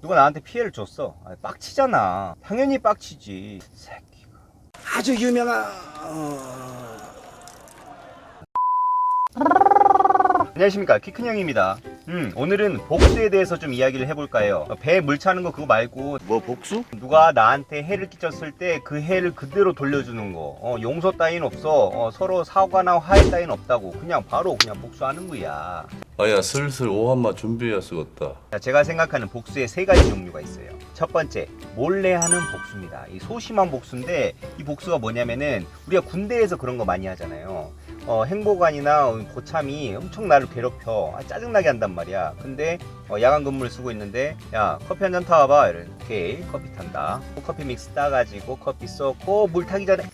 누가 나한테 피해를 줬어. 아, 빡치잖아. 당연히 빡치지. 새끼가. 아주 유명한 어... 안녕하십니까 키큰 형입니다. 음 오늘은 복수에 대해서 좀 이야기를 해볼까 해요. 배물 차는 거 그거 말고 뭐 복수? 누가 나한테 해를 끼쳤을 때 그 해를 그대로 돌려주는 거. 어, 용서 따윈 없어. 어, 서로 사과나 화해 따윈 없다고. 그냥 바로 그냥 복수하는 거야. 아야 슬슬 오한마 준비해야 쓰겄다. 자, 제가 생각하는 복수의 세 가지 종류가 있어요. 첫 번째, 몰래 하는 복수입니다. 이 소심한 복수인데 이 복수가 뭐냐면은 우리가 군대에서 그런 거 많이 하잖아요. 어, 행보관이나 고참이 엄청 나를 괴롭혀. 아, 짜증나게 한단 말이야. 근데 어, 야간 근무를 쓰고 있는데 야 커피 한 잔 타와봐. 이래. 오케이 커피 탄다. 커피 믹스 따가지고 커피 쏟고 물 타기 전에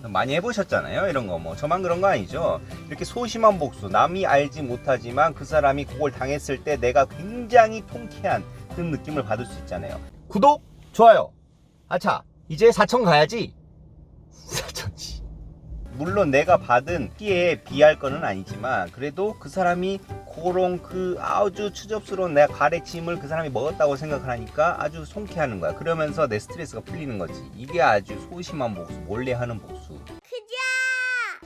많이 해보셨잖아요 이런 거 뭐 저만 그런 거 아니죠 이렇게 소심한 복수 남이 알지 못하지만 그 사람이 그걸 당했을 때 내가 굉장히 통쾌한 그런 느낌을 받을 수 있잖아요. 구독 좋아요. 아차 이제 사천 가야지. 사천지. 물론 내가 받은 피해에 비할 거는 아니지만 그래도 그 사람이 그런 그 아주 추접스러운 내 가래침을 그 사람이 먹었다고 생각을 하니까 아주 송쾌하는 거야. 그러면서 내 스트레스가 풀리는 거지. 이게 아주 소심한 복수 몰래 하는 복수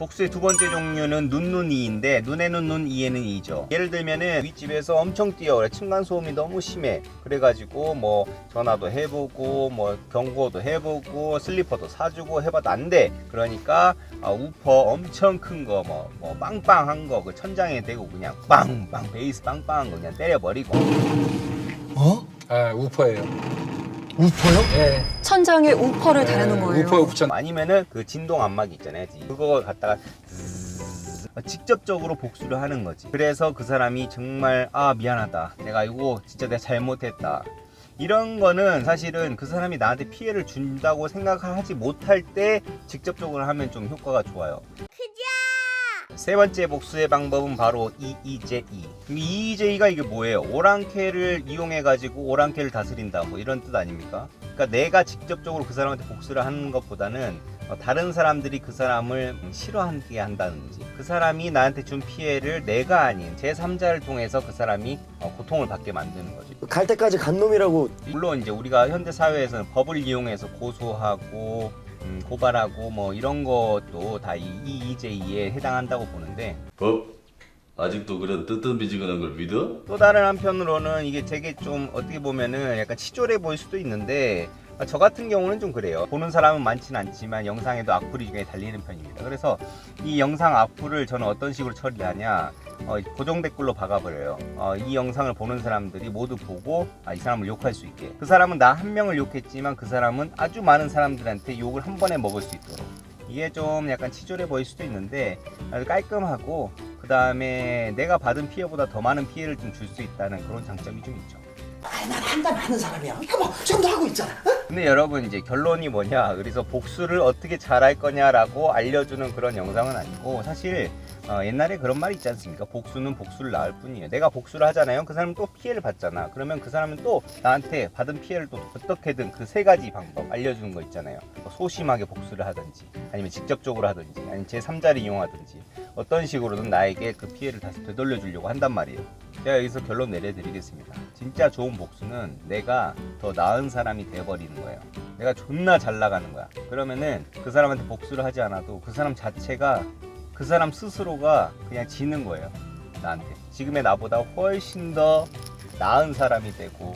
복수의 두 번째 종류는 눈눈이인데 눈에는 눈 이에는 이죠. 예를 들면은 윗집에서 엄청 뛰어. 그래 층간 소음이 너무 심해. 그래가지고 뭐 전화도 해보고 뭐 경고도 해보고 슬리퍼도 사주고 해봐도 안 돼. 그러니까 아, 우퍼 엄청 큰 거 뭐 뭐 빵빵한 거 그 천장에 대고 그냥 빵빵 베이스 빵빵한 거 그냥 때려버리고. 어? 아, 우퍼예요. 우퍼요? 예. 천장에 우퍼를 달아놓은 거예요. 우퍼에 붙여. 아니면은 그 진동 안마기 있잖아요. 그거 갖다가 직접적으로 복수를 하는 거지. 그래서 그 사람이 정말 아 미안하다. 내가 이거 진짜 내가 잘못했다. 이런 거는 사실은 그 사람이 나한테 피해를 준다고 생각을 하지 못할 때 직접적으로 하면 좀 효과가 좋아요. 세 번째 복수의 방법은 바로 EEJE. EEJ가 이게 뭐예요? 오랑캐를 이용해 가지고 오랑캐를 다스린다 뭐 이런 뜻 아닙니까? 그러니까 내가 직접적으로 그 사람한테 복수를 하는 것보다는 어, 다른 사람들이 그 사람을 싫어하게 한다든지 그 사람이 나한테 준 피해를 내가 아닌 제3자를 통해서 그 사람이 어, 고통을 받게 만드는 거지. 갈 때까지 간 놈이라고 물론 이제 우리가 현대 사회에서는 법을 이용해서 고소하고 음, 고발하고 뭐 이런 것도 다 이 EEJ에 해당한다고 보는데 법? 아직도 그런 뜨뜻미지근한 걸 믿어? 또 다른 한편으로는 이게 되게 좀 어떻게 보면은 약간 치졸해 보일 수도 있는데 아, 저 같은 경우는 좀 그래요. 보는 사람은 많지는 않지만 영상에도 악플이 중에 달리는 편입니다. 그래서 이 영상 악플을 저는 어떤 식으로 처리하냐 어, 고정 댓글로 박아버려요. 어, 이 영상을 보는 사람들이 모두 보고 아, 이 사람을 욕할 수 있게. 그 사람은 나 한 명을 욕했지만 그 사람은 아주 많은 사람들한테 욕을 한 번에 먹을 수 있도록. 이게 좀 약간 치졸해 보일 수도 있는데 아주 깔끔하고 그 다음에 내가 받은 피해보다 더 많은 피해를 좀 줄 수 있다는 그런 장점이 좀 있죠. 난 한단 하는 사람이야. 여보 지금도 하고 있잖아. 어? 근데 여러분 이제 결론이 뭐냐. 그래서 복수를 어떻게 잘할 거냐라고 알려주는 그런 영상은 아니고 사실 어, 옛날에 그런 말이 있지 않습니까? 복수는 복수를 낳을 뿐이에요. 내가 복수를 하잖아요. 그 사람은 또 피해를 받잖아. 그러면 그 사람은 또 나한테 받은 피해를 또 어떻게든 그 세 가지 방법 알려주는 거 있잖아요. 뭐 소심하게 복수를 하든지 아니면 직접적으로 하든지 아니면 제3자를 이용하든지 어떤 식으로든 나에게 그 피해를 다시 되돌려 주려고 한단 말이에요 제가 여기서 결론 내려드리겠습니다. 진짜 좋은 복수는 내가 더 나은 사람이 돼버리는 거예요. 내가 존나 잘 나가는 거야. 그러면은 그 사람한테 복수를 하지 않아도 그 사람 자체가 그 사람 스스로가 그냥 지는 거예요. 나한테. 지금의 나보다 훨씬 더 나은 사람이 되고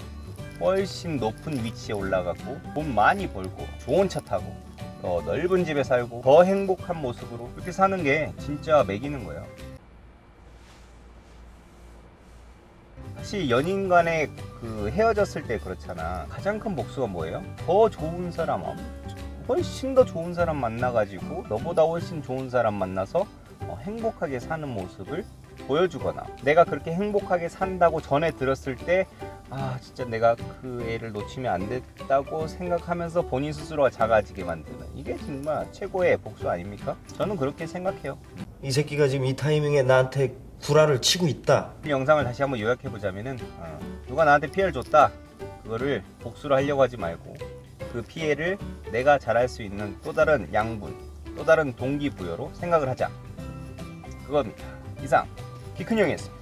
훨씬 높은 위치에 올라가고 돈 많이 벌고 좋은 차 타고 더 넓은 집에 살고 더 행복한 모습으로 그렇게 사는 게 진짜 매기는 거예요. 사실 연인 간에 그 헤어졌을 때 그렇잖아. 가장 큰 복수가 뭐예요? 더 좋은 사람, 훨씬 더 좋은 사람 만나가지고 너보다 훨씬 좋은 사람 만나서 어, 행복하게 사는 모습을 보여주거나 내가 그렇게 행복하게 산다고 전에 들었을 때 아 진짜 내가 그 애를 놓치면 안 됐다고 생각하면서 본인 스스로가 작아지게 만드는 이게 정말 최고의 복수 아닙니까? 저는 그렇게 생각해요. 이 새끼가 지금 이 타이밍에 나한테 구라를 치고 있다. 이 영상을 다시 한번 요약해 보자면은 어, 누가 나한테 피해를 줬다. 그거를 복수를 하려고 하지 말고 그 피해를 내가 잘할 수 있는 또 다른 양분 또 다른 동기부여로 생각을 하자. 그겁니다 이상. 키큰형이었습니다